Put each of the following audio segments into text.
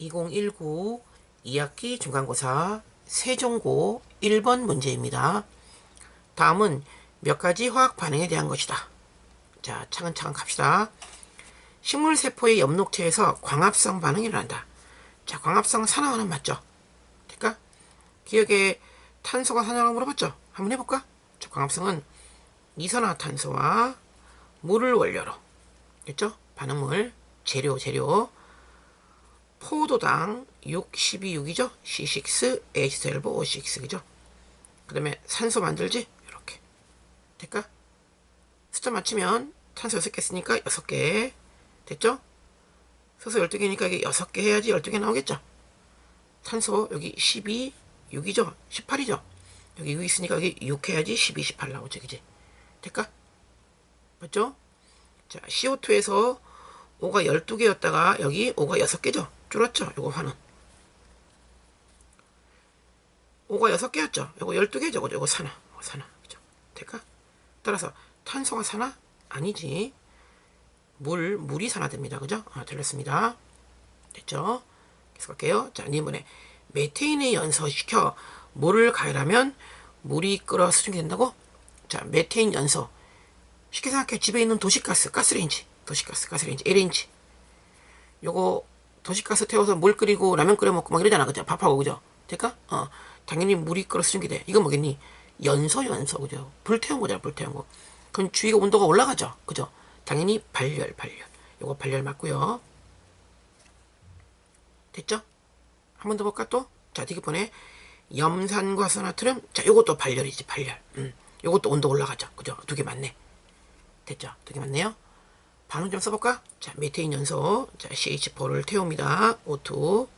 2019 2학기 중간고사 세종고 1번 문제입니다. 다음은 몇 가지 화학 반응에 대한 것이다. 자, 차근차근 갑시다. 식물 세포의 엽록체에서 광합성 반응이 일어난다. 자, 광합성 산화하는 맞죠? 될까? 기억에 탄소가 산화라고 물어봤죠? 한번 해볼까? 자, 광합성은 이산화탄소와 물을 원료로 됐죠? 반응물, 재료, 재료 포도당 6, 12, 6이죠? C6, H12, O6, 그죠? 그 다음에 산소 만들지? 이렇게 될까? 숫자 맞추면 탄소 6개 쓰니까 6개 됐죠? 서서 12개니까 이게 6개 해야지 12개 나오겠죠? 탄소 여기 12, 6이죠? 18이죠? 여기 6 있으니까 여기 6 해야지 12, 18 나오죠, 그지? 될까? 맞죠? 자, CO2에서 O가 12개였다가 여기 O가 6개죠? 줄었죠? 요거 화는. O가 6개였죠? 요거 12개죠? 그죠? 요거 산화. 요거 산화. 그죠? 될까? 따라서 탄소가 산화? 아니지. 물, 물이 산화됩니다. 그죠? 아, 틀렸습니다. 됐죠? 계속 갈게요. 자, 이번에 메테인에 연소시켜 물을 가열하면 물이 끓어 수증기 된다고? 자, 메테인 연소. 쉽게 생각해. 집에 있는 도시가스, 가스레인지. 도시가스, 가스레인지, LNG. 요거 도시가스 태워서 물 끓이고 라면 끓여 먹고 막 이러잖아. 그죠? 밥하고, 그죠? 될까? 어. 당연히 물이 끓어 수증기 돼. 이건 뭐겠니? 연소, 연소, 그죠? 불 태운 거잖아, 불 태운 거. 그럼 주위가 온도가 올라가죠. 그죠? 당연히 발열, 발열. 요거 발열 맞고요. 됐죠? 한 번 더 볼까 또? 자, 디귿번에 염산과산화트륨. 자, 요것도 발열이지, 발열. 음. 요것도 온도 올라가죠. 그죠? 두 개 맞네. 됐죠? 두 개 맞네요. 반응 좀 써볼까? 자, 메테인 연소. 자, CH4를 태웁니다. O2.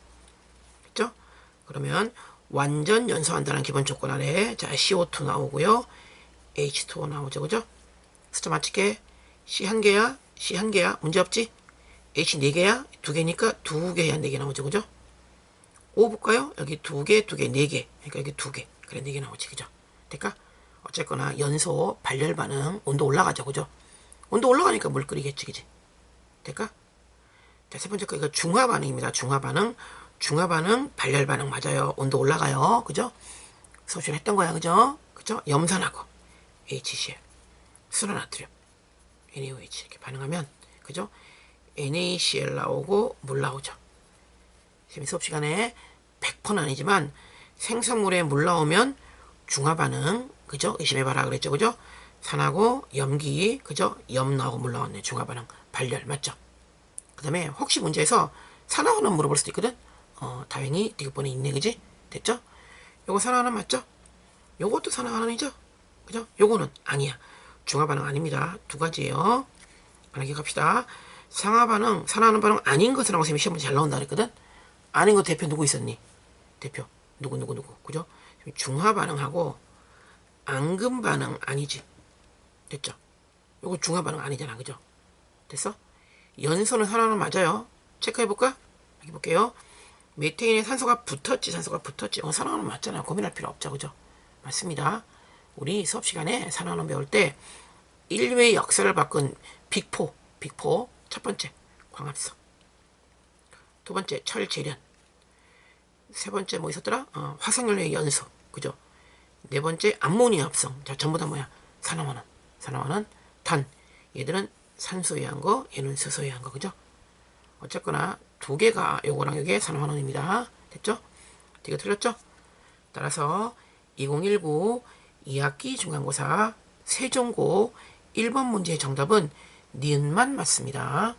됐죠? 그러면 완전 연소한다는 기본 조건 아래 자, CO2 나오고요. H2O 나오죠. 그죠? 숫자 맞출게. C 한 개야? C 한 개야? 문제 없지? H 네 개야? 두 개니까 두 개야? 네개 나오죠. 그죠? O 볼까요? 여기 두 개, 두 개, 네 개. 그러니까 여기 두 개. 그래, 네 개 나오지. 그죠? 될까? 어쨌거나 연소 발열 반응 온도 올라가죠. 그죠? 온도 올라가니까 물 끓이겠지. 그지? 될까? 자, 세 번째 거 이거 중화 반응입니다. 중화 반응. 중화 반응, 발열 반응 맞아요. 온도 올라가요. 그죠? 소실 했던 거야. 그죠? 그죠? 염산하고 HCl, 순화나트륨, NaOH 이렇게 반응하면 그죠? NaCl 나오고 물 나오죠. 지금 수업 시간에 100%는 아니지만 생성물에 물 나오면 중화 반응 그죠? 의심해봐라 그랬죠. 그죠? 산하고 염기 그죠? 염 나오고 물 나왔네. 중화 반응 발열 맞죠? 그 다음에 혹시 문제에서 산화하는 물어볼 수도 있거든. 어, 다행히 디귿번에 있네, 그지? 됐죠? 요거 산화하는 맞죠? 요것도 산화하는이죠? 그죠? 요거는 아니야. 중화 반응 아닙니다. 두 가지예요. 만약에 갑시다. 상하 반응, 산화하는 반응 아닌 것을 하고 쌤이 시험 문제 잘 나온다 그랬거든? 아닌 거 대표 누구 있었니? 대표. 누구, 누구, 누구. 그죠? 중화 반응하고 앙금 반응 아니지. 됐죠? 요거 중화 반응 아니잖아. 그죠? 됐어? 연소는 산화는 맞아요. 체크해볼까? 여기 볼게요. 메테인에 산소가 붙었지, 산소가 붙었지. 어, 산화는 맞잖아요. 고민할 필요 없죠. 그죠? 맞습니다. 우리 수업 시간에 산화는 배울 때 인류의 역사를 바꾼 빅포, 빅포. 첫 번째, 광합성. 두 번째, 철재련. 세 번째, 뭐 있었더라? 어, 화석연료의 연소. 그죠? 네 번째, 암모니아 합성. 자, 전부 다 뭐야? 산화원은. 산화원은 단. 얘들은 산소에 한 거, 얘는 수소에 한 거. 그죠? 어쨌거나 두 개가 요거랑 요게 산화원입니다. 됐죠? 되게 틀렸죠? 따라서 2019 2학기 중간고사 세종고 1번 문제의 정답은 니은만 맞습니다.